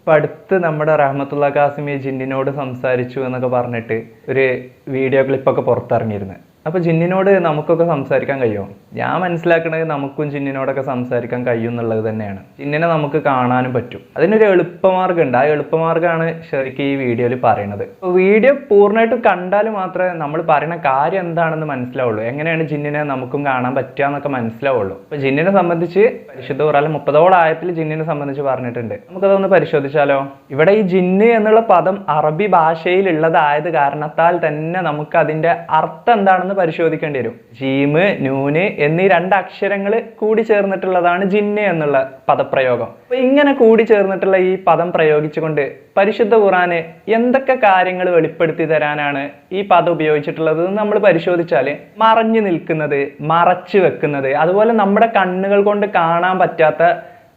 ഇപ്പം അടുത്ത് നമ്മുടെ റഹ്മത്തുള്ള കാസിമി ജിന്നിനോട് സംസാരിച്ചു എന്നൊക്കെ പറഞ്ഞിട്ട് ഒരു വീഡിയോ ക്ലിപ്പൊക്കെ പുറത്തിറങ്ങിയിരുന്നു. അപ്പോൾ ജിന്നിനോട് നമുക്കൊക്കെ സംസാരിക്കാൻ കഴിയും ഞാൻ മനസ്സിലാക്കണത് നമുക്കും ജിന്നിനോടൊക്കെ സംസാരിക്കാൻ കഴിയും എന്നുള്ളത് തന്നെയാണ്. ജിന്നിനെ നമുക്ക് കാണാനും പറ്റും. അതിനൊരു എളുപ്പമാർഗമുണ്ട്. ആ എളുപ്പമാർഗമാണ് ശരിക്കും ഈ വീഡിയോയിൽ പറയുന്നത്. വീഡിയോ പൂർണമായിട്ടും കണ്ടാൽ മാത്രമേ നമ്മൾ പറയുന്ന കാര്യം എന്താണെന്ന് മനസ്സിലാവുള്ളൂ. എങ്ങനെയാണ് ജിന്നിനെ നമുക്കും കാണാൻ പറ്റുക എന്നൊക്കെ മനസ്സിലാവുള്ളൂ. അപ്പോൾ ജിന്നിനെ സംബന്ധിച്ച് പരിശുദ്ധ ഖുറാനിൽ മുപ്പതോളം ആയത്തിൽ ജിന്നിനെ സംബന്ധിച്ച് പറഞ്ഞിട്ടുണ്ട്. നമുക്കതൊന്ന് പരിശോധിച്ചാലോ? ഇവിടെ ഈ ജിന്ന് എന്നുള്ള പദം അറബി ഭാഷയിലുള്ളതായത് കാരണത്താൽ തന്നെ നമുക്ക് അതിന്റെ അർത്ഥം എന്താണെന്ന് പരിശോധിക്കേണ്ടി വരും. ജീമ് നൂന് എന്നീ രണ്ട് അക്ഷരങ്ങൾ കൂടി ചേർന്നിട്ടുള്ളതാണ് ജിന്ന് എന്നുള്ള പദപ്രയോഗം. അപ്പൊ ഇങ്ങനെ കൂടി ചേർന്നിട്ടുള്ള ഈ പദം പ്രയോഗിച്ചുകൊണ്ട് പരിശുദ്ധ ഖുറാന് എന്തൊക്കെ കാര്യങ്ങൾ വെളിപ്പെടുത്തി തരാനാണ് ഈ പദം ഉപയോഗിച്ചിട്ടുള്ളത് നമ്മൾ പരിശോധിച്ചാൽ മറഞ്ഞു നിൽക്കുന്നത് മറച്ചു വെക്കുന്നത് അതുപോലെ നമ്മുടെ കണ്ണുകൾ കൊണ്ട് കാണാൻ പറ്റാത്ത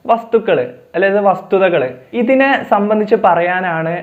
വസ്തുക്കൾ അതായത് വസ്തുതകൾ ഇതിനെ സംബന്ധിച്ച് പറയാനാണ്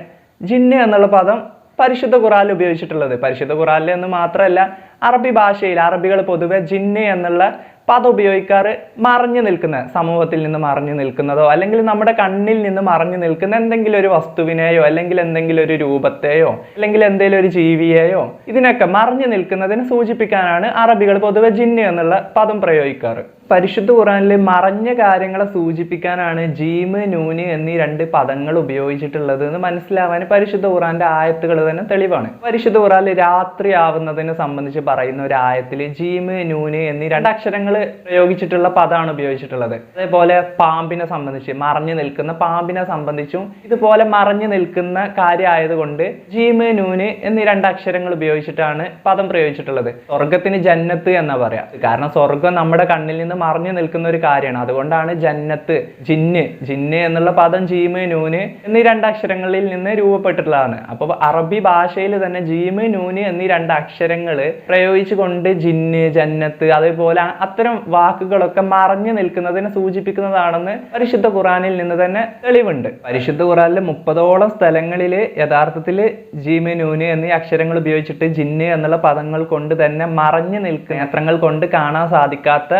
ജിന്ന് എന്നുള്ള പദം പരിശുദ്ധ ഖുറാൽ ഉപയോഗിച്ചിട്ടുള്ളത്. പരിശുദ്ധ ഖുറാനിൽ എന്ന് മാത്രമല്ല അറബി ഭാഷയിൽ അറബികൾ പൊതുവെ ജിന്ന എന്നുള്ള പദം ഉപയോഗിക്കാറ് മറഞ്ഞു നിൽക്കുന്ന സമൂഹത്തിൽ നിന്ന് മറഞ്ഞു നിൽക്കുന്നതോ അല്ലെങ്കിൽ നമ്മുടെ കണ്ണിൽ നിന്ന് മറഞ്ഞു നിൽക്കുന്ന എന്തെങ്കിലും ഒരു വസ്തുവിനെയോ അല്ലെങ്കിൽ എന്തെങ്കിലും ഒരു രൂപത്തെയോ അല്ലെങ്കിൽ എന്തെങ്കിലും ഒരു ജീവിയെയോ ഇതിനൊക്കെ മറഞ്ഞു നിൽക്കുന്നതിനെ സൂചിപ്പിക്കാനാണ് അറബികൾ പൊതുവെ ജിന്ന എന്നുള്ള പദം പ്രയോഗിക്കാറ്. പരിശുദ്ധ ഖുറാനിൽ മറഞ്ഞ കാര്യങ്ങളെ സൂചിപ്പിക്കാനാണ് ജീമ് നൂന് എന്നീ രണ്ട് പദങ്ങൾ ഉപയോഗിച്ചിട്ടുള്ളത് എന്ന് മനസ്സിലാവാൻ പരിശുദ്ധ ഖുറാന്റെ ആയത്തുകൾ തന്നെ തെളിവാണ്. പരിശുദ്ധ ഖുറാനിൽ രാത്രി ആവുന്നതിനെ സംബന്ധിച്ച് പറയുന്ന ഒരു ആയത്തിൽ ജീമ് നൂന് എന്നീ രണ്ട് അക്ഷരങ്ങൾ പ്രയോഗിച്ചിട്ടുള്ള പദമാണ് ഉപയോഗിച്ചിട്ടുള്ളത്. അതേപോലെ പാമ്പിനെ സംബന്ധിച്ച് മറഞ്ഞു നിൽക്കുന്ന പാമ്പിനെ സംബന്ധിച്ചും ഇതുപോലെ മറഞ്ഞു നിൽക്കുന്ന കാര്യമായതുകൊണ്ട് ജീമ് നൂന് എന്നീ രണ്ട് അക്ഷരങ്ങൾ ഉപയോഗിച്ചിട്ടാണ് പദം പ്രയോഗിച്ചിട്ടുള്ളത്. സ്വർഗത്തിന് ജന്നത്ത് എന്നാ പറയാ. കാരണം സ്വർഗം നമ്മുടെ കണ്ണിൽ നിന്ന് മറഞ്ഞു നിൽക്കുന്ന ഒരു കാര്യമാണ്. അതുകൊണ്ടാണ് ജന്നത്ത് ജിന്ന് ജിന്ന് എന്നുള്ള പദം ജീമ് നൂന് എന്നീ രണ്ട് അക്ഷരങ്ങളിൽ നിന്ന് രൂപപ്പെട്ടിട്ടുള്ളതാണ്. അപ്പൊ അറബി ഭാഷയിൽ തന്നെ ജീമ് നൂന് എന്നീ രണ്ട് അക്ഷരങ്ങൾ പ്രയോഗിച്ചുകൊണ്ട് ജിന്ന് ജന്നത്ത് അതേപോലെ അത്തരം വാക്കുകളൊക്കെ മറഞ്ഞു നിൽക്കുന്നതിനെ സൂചിപ്പിക്കുന്നതാണെന്ന് പരിശുദ്ധ ഖുറാനിൽ നിന്ന് തന്നെ തെളിവുണ്ട്. പരിശുദ്ധ ഖുറാനിലെ മുപ്പതോളം സ്ഥലങ്ങളിൽ യഥാർത്ഥത്തിൽ ജീമ് നൂന് എന്നീ അക്ഷരങ്ങൾ ഉപയോഗിച്ചിട്ട് ജിന്ന് എന്നുള്ള പദങ്ങൾ കൊണ്ട് തന്നെ മറഞ്ഞു നിൽക്കുന്ന നേത്രങ്ങൾ കൊണ്ട് കാണാൻ സാധിക്കാത്ത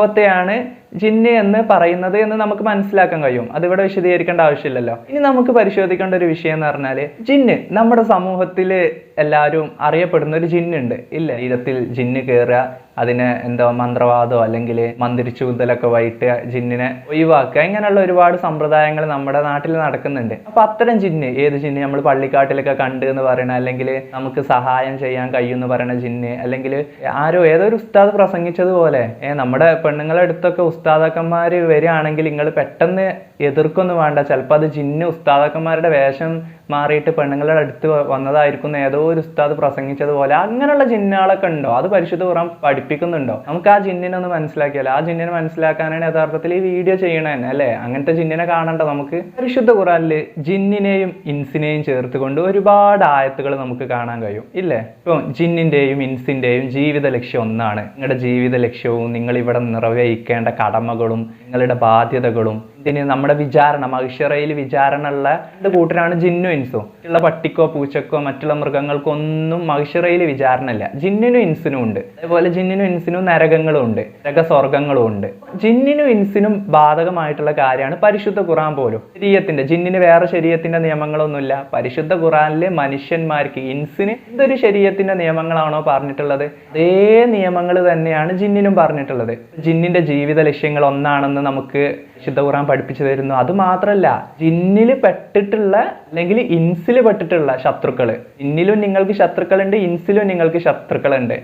സംഭവത്തെയാണ് ജിന്ന് എന്ന് പറയുന്നത് എന്ന് നമുക്ക് മനസ്സിലാക്കാൻ കഴിയും. അതിവിടെ വിശദീകരിക്കേണ്ട ആവശ്യമില്ലല്ലോ. ഇനി നമുക്ക് പരിശോധിക്കേണ്ട ഒരു വിഷയം എന്ന് പറഞ്ഞാൽ ജിന്ന് നമ്മുടെ സമൂഹത്തിൽ എല്ലാവരും അറിയപ്പെടുന്ന ഒരു ജിന്നുണ്ട് ഇല്ല ഇതത്തിൽ ജിന്ന് കയറുക അതിനെ എന്തോ മന്ത്രവാദമോ അല്ലെങ്കിൽ മന്ത്രിച്ചൂതലൊക്കെ വൈകിട്ട് ജിന്നിനെ ഒഴിവാക്കുക ഇങ്ങനെയുള്ള ഒരുപാട് സമ്പ്രദായങ്ങൾ നമ്മുടെ നാട്ടിൽ നടക്കുന്നുണ്ട്. അപ്പൊ അത്തരം ജിന്ന് ഏത് ജിന്ന് നമ്മൾ പള്ളിക്കാട്ടിലൊക്കെ കണ്ട് എന്ന് പറയണ അല്ലെങ്കിൽ നമുക്ക് സഹായം ചെയ്യാൻ കഴിയുമെന്ന് പറയണ ജിന്ന് അല്ലെങ്കിൽ ആരോ ഏതൊരു ഉസ്താദ് പ്രസംഗിച്ചതുപോലെ നമ്മുടെ പെണ്ണുങ്ങളെ അടുത്തൊക്കെ ഉസ്താദക്കന്മാർ വരികയാണെങ്കിൽ നിങ്ങൾ പെട്ടെന്ന് എതിർക്കൊന്നും വേണ്ട. ചിലപ്പോൾ അത് ജിന്നു ഉസ്താദക്കന്മാരുടെ വേഷം മാറിയിട്ട് പെണ്ണുങ്ങളുടെ അടുത്ത് വന്നതായിരിക്കും. ഏതോ ഒരു ഉസ്താദ് പ്രസംഗിച്ചതുപോലെ. അങ്ങനെയുള്ള ജിന്നുകളൊക്കെ ഉണ്ടോ? അത് പരിശുദ്ധ പുറം പഠിപ്പിക്കുന്നുണ്ടോ? നമുക്ക് ആ ജിന്നിനൊന്ന് മനസ്സിലാക്കിയാലോ? ആ ജിന്നിനെ മനസ്സിലാക്കാനാണ് യഥാർത്ഥത്തിൽ ഈ വീഡിയോ ചെയ്യണേ തന്നെ അല്ലേ? അങ്ങനത്തെ ജിന്നിനെ കാണണ്ട നമുക്ക്? പരിശുദ്ധ ഖുറാനിൽ ജിന്നിനെയും ഇൻസിനെയും ചേർത്തുകൊണ്ട് ഒരുപാട് ആയത്തുകൾ നമുക്ക് കാണാൻ കഴിയും ഇല്ലേ? ഇപ്പം ജിന്നിന്റെയും ഇൻസിന്റെയും ജീവിത ലക്ഷ്യം ഒന്നാണ്. നിങ്ങളുടെ ജീവിത ലക്ഷ്യവും നിങ്ങൾ ഇവിടെ നിറവേക്കേണ്ട കടമകളും നിങ്ങളുടെ ബാധ്യതകളും ഇതിന് നമ്മുടെ വിചാരണ മഹിഷറയിൽ വിചാരണ ഉള്ള രണ്ട് കൂട്ടരാണ് ജിന്നും ഇൻസും ഉള്ള പട്ടിക്കോ പൂച്ചക്കോ മറ്റുള്ള മൃഗങ്ങൾക്കോ ഒന്നും മഹിഷറയിൽ വിചാരണ ഇല്ല ജിന്നിനും ഇൻസിനും ഉണ്ട്. അതേപോലെ ജിന്നിനും ഇൻസിനും നരകങ്ങളും ഉണ്ട് നരക സ്വർഗങ്ങളും ഉണ്ട്. ജിന്നിനും ഇൻസിനും ബാധകമായിട്ടുള്ള കാര്യമാണ് പരിശുദ്ധ ഖുറാൻ പോലും. ശരീരത്തിന്റെ ജിന്നിന് വേറെ ശരീരത്തിന്റെ നിയമങ്ങളൊന്നുമില്ല. പരിശുദ്ധ ഖുറാനിലെ മനുഷ്യന്മാർക്ക് ഇൻസിന് എന്തൊരു ശരീരത്തിന്റെ നിയമങ്ങളാണോ പറഞ്ഞിട്ടുള്ളത്? അതേ നിയമങ്ങൾ തന്നെയാണ് ജിന്നിനും പറഞ്ഞിട്ടുള്ളത്. ജിന്നിന്റെ ജീവിത ലക്ഷ്യങ്ങൾ ഒന്നാണെന്ന് നമുക്ക് വിശുദ്ധ ഖുറാൻ പഠിപ്പിച്ചു തരുന്നു. അത് മാത്രമല്ല ജിന്നിൽ പെട്ടിട്ടുള്ള അല്ലെങ്കിൽ ഇൻസിൽ പെട്ടിട്ടുള്ള ശത്രുക്കൾ ജിന്നിലും നിങ്ങൾക്ക് ശത്രുക്കളുണ്ട് ഇൻസിലും നിങ്ങൾക്ക് ശത്രുക്കളുണ്ട്.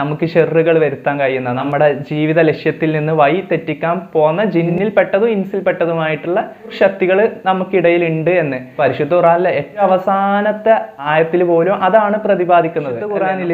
നമുക്ക് ഷെറുകൾ വരുത്താൻ കഴിയുന്ന നമ്മുടെ ജീവിത ലക്ഷ്യത്തിൽ നിന്ന് വഴി തെറ്റിക്കാൻ പോകുന്ന ജിന്നിൽ പെട്ടതും ഇൻസിൽ പെട്ടതുമായിട്ടുള്ള ശക്തികൾ നമുക്കിടയിൽ ഉണ്ട് എന്ന്. പരിശുദ്ധ ഖുറാനിലെ ഏറ്റവും അവസാനത്തെ ആയത്തിൽ പോലും അതാണ് പ്രതിപാദിക്കുന്നത്. ഖുറാനിൽ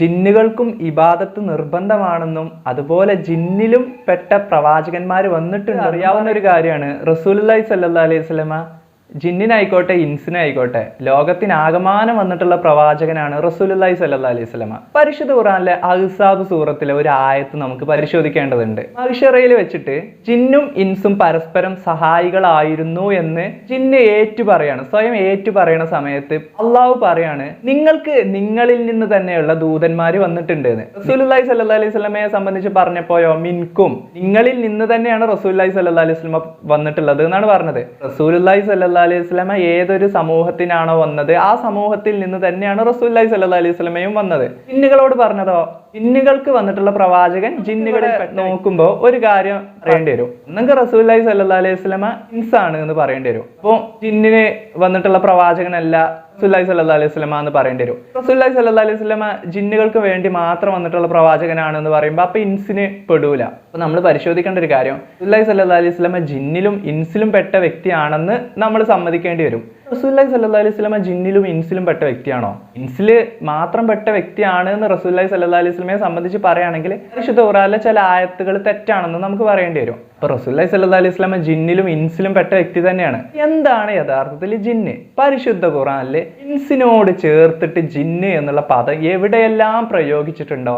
ജിന്നുകൾക്കും ഇബാദത്ത് നിർബന്ധമാണെന്നും അതുപോലെ ജിന്നിലും പെട്ട പ്രവാചകന്മാർ വന്നിട്ടുണ്ട്. അറിയാവുന്ന ഒരു കാര്യമാണ്. റസൂലി സല്ലാ അലൈഹി സ്വലമ ജിന്നിനായിക്കോട്ടെ ഇൻസിനായിക്കോട്ടെ ലോകത്തിനാകമാനം വന്നിട്ടുള്ള പ്രവാചകനാണ് റസൂലി സല്ലാ അലൈഹി സ്വലമ പരിശുദ്ധ ഖുറാനിലെ അഹ്സാബ് സൂറത്തിലെ ഒരു ആയത്ത് നമുക്ക് പരിശോധിക്കേണ്ടതുണ്ട്. മഹിഷറയിൽ വെച്ചിട്ട് ജിന്നും ഇൻസും പരസ്പരം സഹായികളായിരുന്നു എന്ന് ജിന്ന് ഏറ്റു പറയാണ്. സ്വയം ഏറ്റു പറയണ സമയത്ത് അള്ളാഹു പറയാണ് നിങ്ങൾക്ക് നിങ്ങളിൽ നിന്ന് തന്നെയുള്ള ദൂതന്മാര് വന്നിട്ടുണ്ട് എന്ന് റസൂലുല്ലാഹി സല്ലാ അലൈഹി സ്വലമയെ സംബന്ധിച്ച് പറഞ്ഞപ്പോയോ മിൻകും നിങ്ങളിൽ നിന്ന് തന്നെയാണ് റസൂലി സല്ലാ അലൈഹി സ്വലമ വന്നിട്ടുള്ളത് എന്നാണ് പറഞ്ഞത്. റസൂലി സല്ലാ സല്ലാ അലൈഹി സ്വലമ ഏതൊരു സമൂഹത്തിനാണോ വന്നത്? ആ സമൂഹത്തിൽ നിന്ന് തന്നെയാണ് റസൂല്ലി സല്ലാ അലൈഹി സ്വലമയും വന്നത്. ജിന്നുകളോട് പറഞ്ഞതോ? ജിന്നുകൾക്ക് വന്നിട്ടുള്ള പ്രവാചകൻ ജിന്നുകളെ നോക്കുമ്പോ ഒരു കാര്യം പറയേണ്ടി വരും. നിങ്ങൾക്ക് റസൂല്ലി സല്ലാ അലൈഹി സ്വലമ ഇൻസാണ് എന്ന് പറയേണ്ടി വരും. അപ്പോൾ ജിന്നിന് വന്നിട്ടുള്ള പ്രവാചകനല്ല റസൂല്ലി സല്ലാ അലൈഹി സ്വലമ എന്ന് പറയേണ്ടി വരും. റസൂല്ലി സല്ലാ അലൈഹി സ്വലമ ജിന്നുകൾക്ക് വേണ്ടി മാത്രം വന്നിട്ടുള്ള പ്രവാചകനാണ് എന്ന് പറയുമ്പോൾ അപ്പൊ ഇൻസിന് പെടൂല. അപ്പൊ നമ്മൾ പരിശോധിക്കേണ്ട ഒരു കാര്യം റസൂല്ലി സല്ലാ അലൈഹി സ്വലമ ജിന്നിലും ഇൻസിലും പെട്ട വ്യക്തിയാണെന്ന് നമ്മൾ സമ്മതിക്കേണ്ടി വരും. റസൂല്ലി സല്ലാ അലൈഹി സ്വലമ ജിന്നിലും ഇൻസിലും പെട്ട വ്യക്തിയാണോ? ഇൻസിൽ മാത്രം പെട്ട വ്യക്തിയാണ് എന്ന് റസൂല്ലി സല്ലാ അലൈഹി സ്വലമയെ സംബന്ധിച്ച് പറയുകയാണെങ്കിൽ പരിശുദ്ധ ഖുറാനിലെ ചില ആയത്തുകൾ തെറ്റാണെന്ന് നമുക്ക് പറയേണ്ടി വരും. അപ്പൊ റസൂല്ലി സല്ലാ അലൈഹി സ്വലാമ ജിന്നിലും ഇൻസിലും പെട്ട വ്യക്തി തന്നെയാണ്. എന്താണ് യഥാർത്ഥത്തിൽ ജിന്ന്? പരിശുദ്ധ ഖുറാനിൽ ഇൻസിനോട് ചേർത്തിട്ട് ജിന്ന് എന്നുള്ള പദം എവിടെയെല്ലാം പ്രയോഗിച്ചിട്ടുണ്ടോ?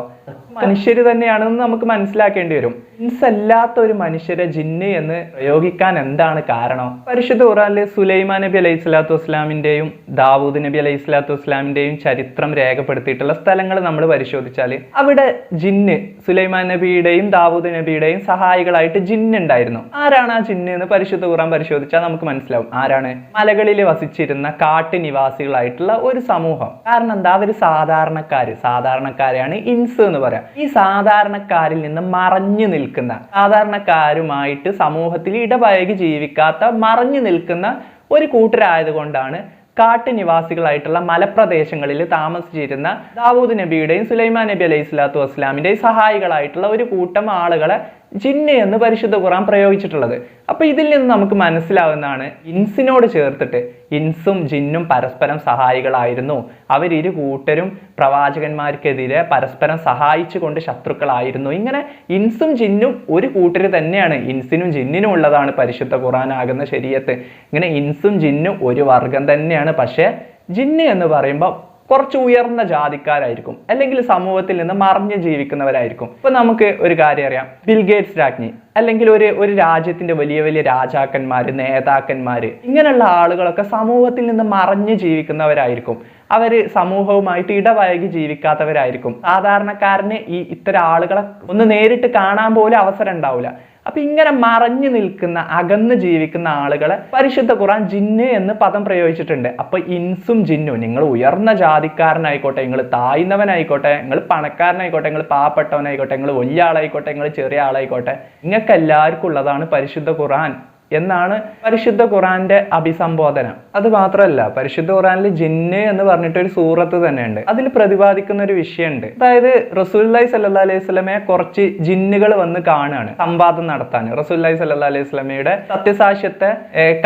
മനുഷ്യർ തന്നെയാണെന്ന് നമുക്ക് മനസ്സിലാക്കേണ്ടി വരും. ഇൻസ് അല്ലാത്ത ഒരു മനുഷ്യരെ ജിന്ന് എന്ന് പ്രയോഗിക്കാൻ എന്താണ് കാരണം? പരിശുദ്ധ ഖുറാനിൽ സുലൈമാൻ നബി അലൈഹി സ്വലാത്തു വസ്ലാമിന്റെയും ദാവൂദ് നബി അലൈഹി സ്വലാത്തു വസ്ലാമിന്റെയും ചരിത്രം രേഖപ്പെടുത്തിയിട്ടുള്ള സ്ഥലങ്ങൾ നമ്മൾ പരിശോധിച്ചാൽ അവിടെ ജിന്ന് സുലൈമാൻ നബിയുടെയും ദാവൂദ് നബിയുടെയും സഹായികളായിട്ട് ജിന്ന് ഉണ്ടായിരുന്നു ആരാണ് ആ ചിഹ്നം എന്ന് പരിശുദ്ധ ഖുറാൻ പരിശോധിച്ചാൽ നമുക്ക് മനസ്സിലാവും. ആരാണ്? മലകളിൽ വസിച്ചിരുന്ന കാട്ടുനിവാസികളായിട്ടുള്ള ഒരു സമൂഹം. കാരണം എന്താ? അവർ സാധാരണക്കാര്. സാധാരണക്കാരെയാണ് ഇൻസ് എന്ന് പറയാം. ഈ സാധാരണക്കാരിൽ നിന്ന് മറഞ്ഞു നിൽക്കുന്ന സാധാരണക്കാരുമായിട്ട് സമൂഹത്തിൽ ഇടപഴകി ജീവിക്കാത്ത മറഞ്ഞു നിൽക്കുന്ന ഒരു കൂട്ടരായതുകൊണ്ടാണ് കാട്ടുനിവാസികളായിട്ടുള്ള മലപ്രദേശങ്ങളിൽ താമസിച്ചിരുന്ന ദാവൂദ് നബിയുടെയും സുലൈമാൻ നബി അലൈഹി സ്വലാത്തു വസ്ലാമിന്റെയും സഹായികളായിട്ടുള്ള ഒരു കൂട്ടം ആളുകളെ ജിന്ന് എന്ന് പരിശുദ്ധ ഖുറാൻ പ്രയോഗിച്ചിട്ടുള്ളത്. അപ്പോൾ ഇതിൽ നിന്ന് നമുക്ക് മനസ്സിലാവുന്നതാണ് ഇൻസിനോട് ചേർത്തിട്ട് ഇൻസും ജിന്നും പരസ്പരം സഹായികളായിരുന്നു. അവരിരു കൂട്ടരും പ്രവാചകന്മാർക്കെതിരെ പരസ്പരം സഹായിച്ചുകൊണ്ട് ശത്രുക്കളായിരുന്നു. ഇങ്ങനെ ഇൻസും ജിന്നും ഒരു കൂട്ടര് തന്നെയാണ്. ഇൻസിനും ജിന്നിനും ഉള്ളതാണ് പരിശുദ്ധ ഖുറാനാകുന്ന ശരീരത്ത്. ഇങ്ങനെ ഇൻസും ജിന്നും ഒരു വർഗം തന്നെയാണ്. പക്ഷേ ജിന്ന് എന്ന് പറയുമ്പോൾ കുറച്ച് ഉയർന്ന ജാതിക്കാരായിരിക്കും. അല്ലെങ്കിൽ സമൂഹത്തിൽ നിന്ന് മറിഞ്ഞ് ജീവിക്കുന്നവരായിരിക്കും. ഇപ്പൊ നമുക്ക് ഒരു കാര്യം അറിയാം. ബിൽഗേറ്റ്സ് രാജ്ഞി. അല്ലെങ്കിൽ ഒരു ഒരു രാജ്യത്തിന്റെ വലിയ വലിയ രാജാക്കന്മാര് നേതാക്കന്മാര്. ഇങ്ങനെയുള്ള ആളുകളൊക്കെ സമൂഹത്തിൽ നിന്ന് മറഞ്ഞ് ജീവിക്കുന്നവരായിരിക്കും. അവർ സമൂഹവുമായിട്ട് ഇടപഴകി ജീവിക്കാത്തവരായിരിക്കും. സാധാരണക്കാരന് ഈ ഇത്തരം ആളുകളെ ഒന്ന് നേരിട്ട് കാണാൻ പോലും അവസരം ഉണ്ടാവില്ല. അപ്പൊ ഇങ്ങനെ മറഞ്ഞു നിൽക്കുന്ന അകന്ന് ജീവിക്കുന്ന ആളുകളെ പരിശുദ്ധ ഖുറാൻ ജിന്ന് എന്ന് പദം പ്രയോഗിച്ചിട്ടുണ്ട്. അപ്പൊ ഇൻസും ജിന്നും നിങ്ങൾ ഉയർന്ന ജാതിക്കാരനായിക്കോട്ടെ നിങ്ങൾ താഴ്ന്നവനായിക്കോട്ടെ നിങ്ങൾ പണക്കാരനായിക്കോട്ടെ നിങ്ങൾ പാവപ്പെട്ടവനായിക്കോട്ടെ നിങ്ങൾ വലിയ ആളായിക്കോട്ടെ നിങ്ങൾ ചെറിയ ആളായിക്കോട്ടെ നിങ്ങൾക്ക് എല്ലാവർക്കും ഉള്ളതാണ് പരിശുദ്ധ ഖുറാൻ എന്നാണ് പരിശുദ്ധ ഖുറാന്റെ അഭിസംബോധന. അത് മാത്രമല്ല പരിശുദ്ധ ഖുറാനിൽ ജിന്ന് എന്ന് പറഞ്ഞിട്ട് ഒരു സൂറത്ത് തന്നെയുണ്ട്. അതിൽ പ്രതിപാദിക്കുന്ന ഒരു വിഷയമുണ്ട്. അതായത് റസൂല്ലായി സല്ലാ അലൈഹി സ്വലമയെ കുറച്ച് ജിന്നുകൾ വന്ന് കാണുകയാണ് സംവാദം നടത്താൻ റസൂല്ലായി സല്ലാ അലൈഹി സ്വലമയുടെ സത്യസാക്ഷ്യത്തെ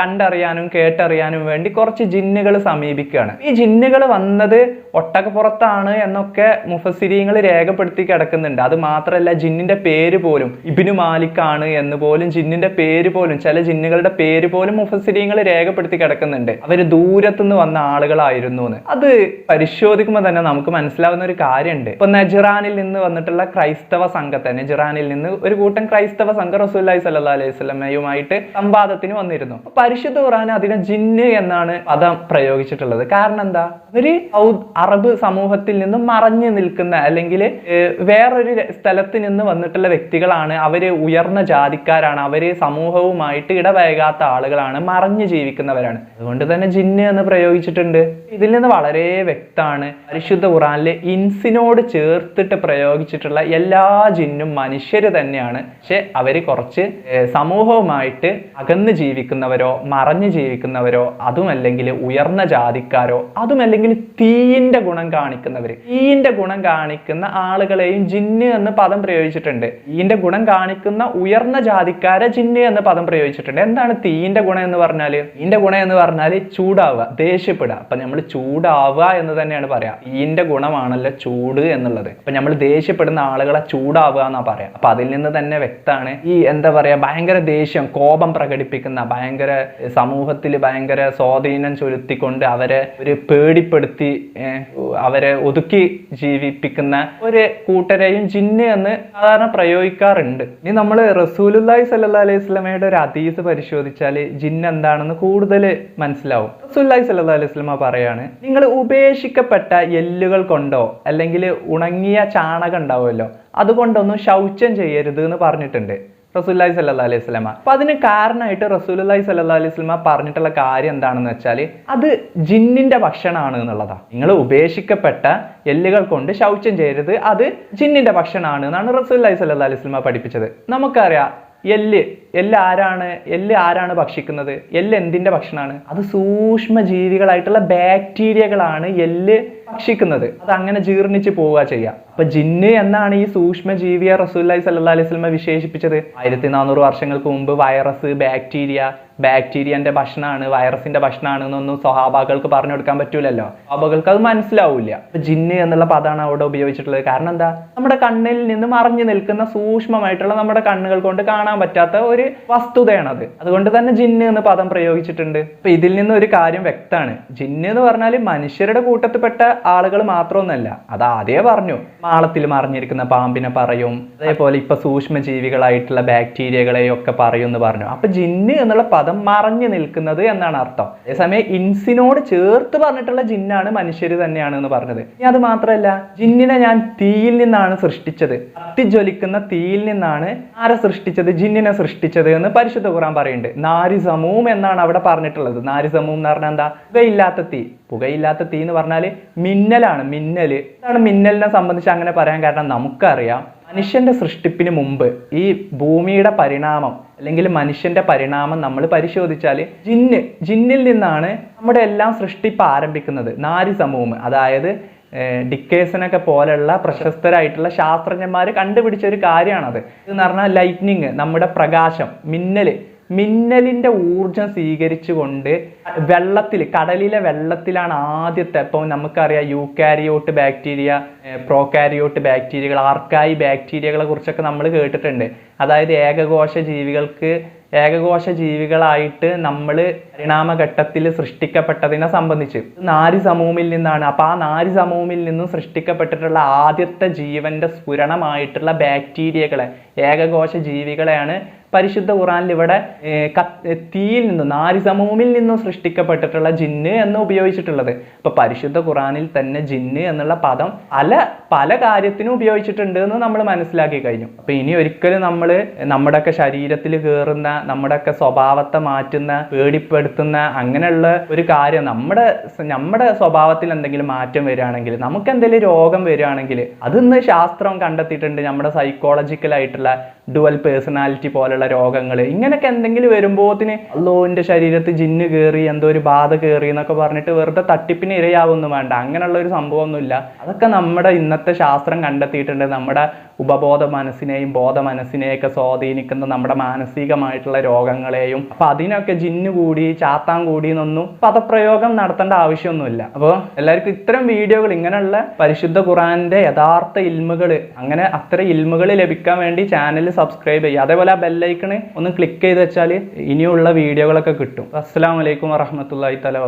കണ്ടറിയാനും കേട്ടറിയാനും വേണ്ടി കുറച്ച് ജിന്നുകൾ സമീപിക്കുകയാണ്. ഈ ജിന്നുകൾ വന്നത് ഒട്ടകപ്പുറത്താണ് എന്നൊക്കെ മുഫസിരിങ്ങൾ രേഖപ്പെടുത്തി കിടക്കുന്നുണ്ട്. അത് മാത്രമല്ല ജിന്നിന്റെ പേര് പോലും ഇബിനു മാലിക്കാണ് എന്ന് പോലും ജിന്നിന്റെ പേര് പോലും ചില ജിന്നുകളുടെ പേര് പോലും മുഫസിരിയങ്ങൾ രേഖപ്പെടുത്തി കിടക്കുന്നുണ്ട്. അവർ ദൂരത്തുനിന്ന് വന്ന ആളുകളായിരുന്നു എന്ന് അത് പരിശോധിക്കുമ്പോൾ തന്നെ നമുക്ക് മനസ്സിലാവുന്ന ഒരു കാര്യമുണ്ട് ഇപ്പൊ നജറാനിൽ നിന്ന് വന്നിട്ടുള്ള ക്രൈസ്തവ സംഘത്തെ നജറാനിൽ നിന്ന് ഒരു കൂട്ടം ക്രൈസ്തവ സംഘം റസൂല്ലി സല്ലാ അലൈഹി സ്വലമയുമായിട്ട് സംവാദത്തിന് വന്നിരുന്നു. പരിശുദ്ധ ഖുറാൻ അതിനെ ജിന്ന് എന്നാണ് പദം പ്രയോഗിച്ചിട്ടുള്ളത്. കാരണം എന്താ? അവർ അറബ് സമൂഹത്തിൽ നിന്നും മറഞ്ഞു നിൽക്കുന്ന അല്ലെങ്കിൽ വേറൊരു സ്ഥലത്ത് നിന്ന് വന്നിട്ടുള്ള വ്യക്തികളാണ്. അവർ ഉയർന്ന ജാതിക്കാരാണ്. അവർ സമൂഹവുമായിട്ട് ഇടപഴകാത്ത ആളുകളാണ് മറഞ്ഞു ജീവിക്കുന്നവരാണ്. അതുകൊണ്ട് തന്നെ ജിന്ന് എന്ന് പ്രയോഗിച്ചിട്ടുണ്ട്. ഇതിൽ നിന്ന് വളരെ വ്യക്തമാണ്. പരിശുദ്ധ ഖുറാനിലെ ഇൻസിനോട് ചേർത്തിട്ട് പ്രയോഗിച്ചിട്ടുള്ള എല്ലാ ജിന്നും മനുഷ്യർ തന്നെയാണ്. പക്ഷെ അവർ കുറച്ച് സമൂഹവുമായിട്ട് അകന്ന് ജീവിക്കുന്നവരോ മറഞ്ഞു ജീവിക്കുന്നവരോ അതുമല്ലെങ്കിൽ ഉയർന്ന ജാതിക്കാരോ അതുമല്ലെങ്കിൽ തീയിന്റെ ഗുണം കാണിക്കുന്നവർ തീയിന്റെ ഗുണം കാണിക്കുന്ന ആളുകളെയും ജിന്ന് എന്ന് പദം പ്രയോഗിച്ചിട്ടുണ്ട്. തീയിന്റെ ഗുണം കാണിക്കുന്ന ഉയർന്ന ജാതിക്കാരെ ജിന്ന് എന്ന് പദം പ്രയോഗിച്ചിട്ടുണ്ട്. എന്താണ് തീയിന്റെ ഗുണം എന്ന് പറഞ്ഞാൽ? ഇതിന്റെ ഗുണം എന്ന് പറഞ്ഞാൽ ചൂടാവുക ദേഷ്യപ്പെടുക. അപ്പൊ നമ്മൾ ചൂടാവുക എന്ന് തന്നെയാണ് പറയാ. തീയിന്റെ ഗുണമാണല്ലോ ചൂട് എന്നുള്ളത്. അപ്പൊ നമ്മൾ ദേഷ്യപ്പെടുന്ന ആളുകളെ ചൂടാവുക എന്നാ പറയാം. അപ്പൊ അതിൽ നിന്ന് തന്നെ വ്യക്തമാണ് ഈ എന്താ പറയാ ഭയങ്കര ദേഷ്യം കോപം പ്രകടിപ്പിക്കുന്ന ഭയങ്കര സമൂഹത്തിൽ ഭയങ്കര സ്വാധീനം ചൊലുത്തിക്കൊണ്ട് അവരെ ഒരു പേടിപ്പെടുത്തി അവരെ ഒതുക്കി ജീവിപ്പിക്കുന്ന ഒരു കൂട്ടരെയും ജിന്ന് എന്ന് സാധാരണ പ്രയോഗിക്കാറുണ്ട്. ഇനി നമ്മൾ റസൂലുല്ലാഹി സല്ലാ അലൈഹി സ്വലമയുടെ ഒരു അതീസ് പരിശോധിച്ചാൽ ജിന്ന് എന്താണെന്ന് കൂടുതൽ മനസ്സിലാവും. റസൂലുള്ളാഹി സല്ലാ അലൈഹി സ്വലമ പറയാണ് നിങ്ങൾ ഉപേക്ഷിക്കപ്പെട്ട എല്ലുകൾ കൊണ്ടോ അല്ലെങ്കിൽ ഉണങ്ങിയ ചാണകം ഉണ്ടാവുമല്ലോ അതുകൊണ്ടൊന്നും ശൗചം ചെയ്യരുത് എന്ന് പറഞ്ഞിട്ടുണ്ട് റസൂല്ലായി സല്ലാ അലൈഹി സ്വലമ അപ്പൊ അതിന് കാരണമായിട്ട് റസൂലി സല്ലാ അലൈഹി സ്വലമ പറഞ്ഞിട്ടുള്ള കാര്യം എന്താണെന്ന് വെച്ചാൽ അത് ജിന്നിന്റെ ഭക്ഷണമാണ് എന്നുള്ളതാ നിങ്ങൾ ഉപേക്ഷിക്കപ്പെട്ട എല്ലുകൾ കൊണ്ട് ശൗചം ചെയ്യരുത് അത് ജിന്നിന്റെ ഭക്ഷണമാണ് എന്നാണ് റസൂല്ലായി സല്ലാ അലൈഹി സ്വലമ പഠിപ്പിച്ചത്. നമുക്കറിയാം എല്ല് എല്ല് ആരാണ്? എല്ല് ആരാണ് ഭക്ഷിക്കുന്നത്? എല്ല് എന്തിന്റെ ഭക്ഷണമാണ്? അത് സൂക്ഷ്മ ജീവികളായിട്ടുള്ള ബാക്ടീരിയകളാണ് എല്ല് ഭക്ഷിക്കുന്നത്. അത് അങ്ങനെ ജീർണിച്ച് പോവുക ചെയ്യുക അപ്പൊ ജിന്ന് എന്നാണ് ഈ സൂക്ഷ്മ ജീവിയെ റസൂല്ലി സല്ലാ അലൈഹി സ്വലമ വിശേഷിപ്പിച്ചത്? ആയിരത്തി നാനൂറ് വർഷങ്ങൾക്ക് മുമ്പ് വൈറസ് ബാക്ടീരിയ ബാക്ടീരിയന്റെ ഭക്ഷണമാണ് വൈറസിന്റെ ഭക്ഷണമാണ് എന്നൊന്നും സ്വഹാബാക്കൾക്ക് പറഞ്ഞു കൊടുക്കാൻ പറ്റൂലല്ലോ. സ്വഹാബകൾക്ക് അത് മനസ്സിലാവില്ല. ജിന്ന് എന്നുള്ള പദമാണ് അവിടെ ഉപയോഗിച്ചിട്ടുള്ളത്. കാരണം എന്താ? നമ്മുടെ കണ്ണിൽ നിന്ന് മറഞ്ഞു നിൽക്കുന്ന സൂക്ഷ്മമായിട്ടുള്ള നമ്മുടെ കണ്ണുകൾ കൊണ്ട് കാണാൻ പറ്റാത്ത ഒരു വസ്തുതയാണത് അതുകൊണ്ട് തന്നെ ജിന്ന് എന്ന് പദം പ്രയോഗിച്ചിട്ടുണ്ട്. അപ്പൊ ഇതിൽ നിന്ന് ഒരു കാര്യം വ്യക്തമാണ്. ജിന്ന് എന്ന് പറഞ്ഞാൽ മനുഷ്യരുടെ കൂട്ടത്തിൽപ്പെട്ട ആളുകൾ മാത്രമൊന്നല്ല. അത് ആദ്യമേ പറഞ്ഞു. മാളത്തിൽ മറിഞ്ഞിരിക്കുന്ന പാമ്പിനെ പറയും. അതേപോലെ ഇപ്പൊ സൂക്ഷ്മ ജീവികളായിട്ടുള്ള ബാക്ടീരിയകളെയും ഒക്കെ പറയും എന്ന് പറഞ്ഞു. അപ്പൊ ജിന്ന് എന്നുള്ള പദം മറഞ്ഞു നിൽക്കുന്നത് എന്നാണ് അർത്ഥം. അതേസമയം ഇൻസിനോട് ചേർത്ത് പറഞ്ഞിട്ടുള്ള ജിന്നാണ് മനുഷ്യർ തന്നെയാണ് എന്ന് പറഞ്ഞത്. ഇനി അത് മാത്രമല്ല ജിന്നിനെ ഞാൻ തീയിൽ നിന്നാണ് സൃഷ്ടിച്ചത്. കത്തിജ്വലിക്കുന്ന തീയിൽ നിന്നാണ് ആരെ സൃഷ്ടിച്ചത്? ജിന്നിനെ സൃഷ്ടിച്ചത് എന്ന് പരിശുദ്ധ ഖുറാൻ പറയുന്നുണ്ട്. നാരിസമൂം എന്നാണ് അവിടെ പറഞ്ഞിട്ടുള്ളത്. നാരിസമൂം എന്ന് പറഞ്ഞാൽ എന്താ? പുകയില്ലാത്ത തീ. പുകയില്ലാത്ത തീ എന്ന് പറഞ്ഞാൽ മിന്നലാണ്. മിന്നൽ. ഇതാണ് മിന്നലിനെ സംബന്ധിച്ച് അങ്ങനെ പറയാൻ കാരണം? നമുക്കറിയാം. മനുഷ്യന്റെ സൃഷ്ടിപ്പിന് മുമ്പ് ഈ ഭൂമിയുടെ പരിണാമം അല്ലെങ്കിൽ മനുഷ്യന്റെ പരിണാമം നമ്മൾ പരിശോധിച്ചാൽ ജിന്ന് ജിന്നിൽ നിന്നാണ് നമ്മുടെ എല്ലാം സൃഷ്ടിപ്പ് ആരംഭിക്കുന്നത്. നാരി സമൂഹം അതായത് ഏർ ഡിക്കേഴ്സനൊക്കെ പോലെയുള്ള പ്രശസ്തരായിട്ടുള്ള ശാസ്ത്രജ്ഞന്മാർ കണ്ടുപിടിച്ച ഒരു കാര്യമാണത് എന്ന് പറഞ്ഞാൽ ലൈറ്റ്നിങ് നമ്മുടെ പ്രകാശം മിന്നൽ മിന്നലിന്റെ ഊർജം സ്വീകരിച്ചുകൊണ്ട് വെള്ളത്തിൽ കടലിലെ വെള്ളത്തിലാണ് ആദ്യത്തെ ഇപ്പം നമുക്കറിയാം യൂക്കാരിയോട്ട് ബാക്ടീരിയ പ്രോകാരിയോട്ട് ബാക്ടീരിയകൾ ആർക്കായി ബാക്ടീരിയകളെ കുറിച്ചൊക്കെ നമ്മൾ കേട്ടിട്ടുണ്ട്. അതായത് ഏകകോശ ജീവികൾക്ക് ഏകകോശ ജീവികളായിട്ട് നമ്മൾ പരിണാമഘട്ടത്തിൽ സൃഷ്ടിക്കപ്പെട്ടതിനെ സംബന്ധിച്ച്. നാരി സമൂഹമിൽ നിന്നാണ്. അപ്പോൾ ആ നാരി സമൂഹമിൽ നിന്നും സൃഷ്ടിക്കപ്പെട്ടിട്ടുള്ള ആദ്യത്തെ ജീവന്റെ സ്ഫുരണമായിട്ടുള്ള ബാക്ടീരിയകളെ ഏകകോശ ജീവികളെയാണ് പരിശുദ്ധ ഖുറാനിൽ ഇവിടെ തീയിൽ നിന്നും നാരി സമൂഹമിൽ നിന്നും സൃഷ്ടിക്കപ്പെട്ടിട്ടുള്ള ജിന്ന് എന്ന് ഉപയോഗിച്ചിട്ടുള്ളത്. ഇപ്പൊ പരിശുദ്ധ ഖുറാനിൽ തന്നെ ജിന്ന് എന്നുള്ള പദം പല പല കാര്യത്തിനും ഉപയോഗിച്ചിട്ടുണ്ട് എന്ന് നമ്മൾ മനസ്സിലാക്കി കഴിഞ്ഞു. അപ്പൊ ഇനി ഒരിക്കലും നമ്മൾ നമ്മുടെയൊക്കെ ശരീരത്തിൽ കയറുന്ന നമ്മുടെയൊക്കെ സ്വഭാവത്തെ മാറ്റുന്ന പേടിപ്പെടുത്തുന്ന അങ്ങനെയുള്ള ഒരു കാര്യം നമ്മുടെ നമ്മുടെ സ്വഭാവത്തിൽ എന്തെങ്കിലും മാറ്റം വരികയാണെങ്കിൽ നമുക്ക് എന്തെങ്കിലും രോഗം വരികയാണെങ്കിൽ അതിന്ന് ശാസ്ത്രം കണ്ടെത്തിയിട്ടുണ്ട് നമ്മുടെ സൈക്കോളജിക്കൽ ആയിട്ടുള്ള ഡുവൽ പേഴ്സണാലിറ്റി പോലുള്ള രോഗങ്ങൾ ഇങ്ങനെയൊക്കെ എന്തെങ്കിലും വരുമ്പോത്തിന് അല്ലോ എന്റെ ശരീരത്തിൽ ജിന്ന് കയറി എന്തോ ഒരു ബാധ കയറി എന്നൊക്കെ പറഞ്ഞിട്ട് വെറുതെ തട്ടിപ്പിന് ഇരയാവൊന്നും വേണ്ട. അങ്ങനെയുള്ള ഒരു സംഭവമൊന്നുമില്ല. അതൊക്കെ നമ്മുടെ ഇന്നത്തെ ശാസ്ത്രം കണ്ടെത്തിയിട്ടുണ്ട്. നമ്മുടെ ഉപബോധ മനസ്സിനെയും ബോധ മനസ്സിനെയൊക്കെ സ്വാധീനിക്കുന്ന നമ്മുടെ മാനസികമായിട്ടുള്ള രോഗങ്ങളെയും അപ്പൊ അതിനൊക്കെ ജിന്ന് കൂടി ചാത്താൻ കൂടി എന്നൊന്നും പദപ്രയോഗം നടത്തേണ്ട ആവശ്യമൊന്നുമില്ല. അപ്പോൾ എല്ലാവർക്കും ഇത്തരം വീഡിയോകൾ ഇങ്ങനെയുള്ള പരിശുദ്ധ ഖുറാന്റെ യഥാർത്ഥ ഇൽമുകൾ അങ്ങനെ അത്ര ഇൽമുകൾ ലഭിക്കാൻ വേണ്ടി ചാനൽ സബ്സ്ക്രൈബ് ചെയ്യുക. അതേപോലെ ആ ബെല്ലൈക്കണ് ഒന്ന് ക്ലിക്ക് ചെയ്ത് വെച്ചാൽ ഇനിയുള്ള വീഡിയോകളൊക്കെ കിട്ടും. അസ്സാം വലൈക്കും വറഹമത്തല്ലാ തല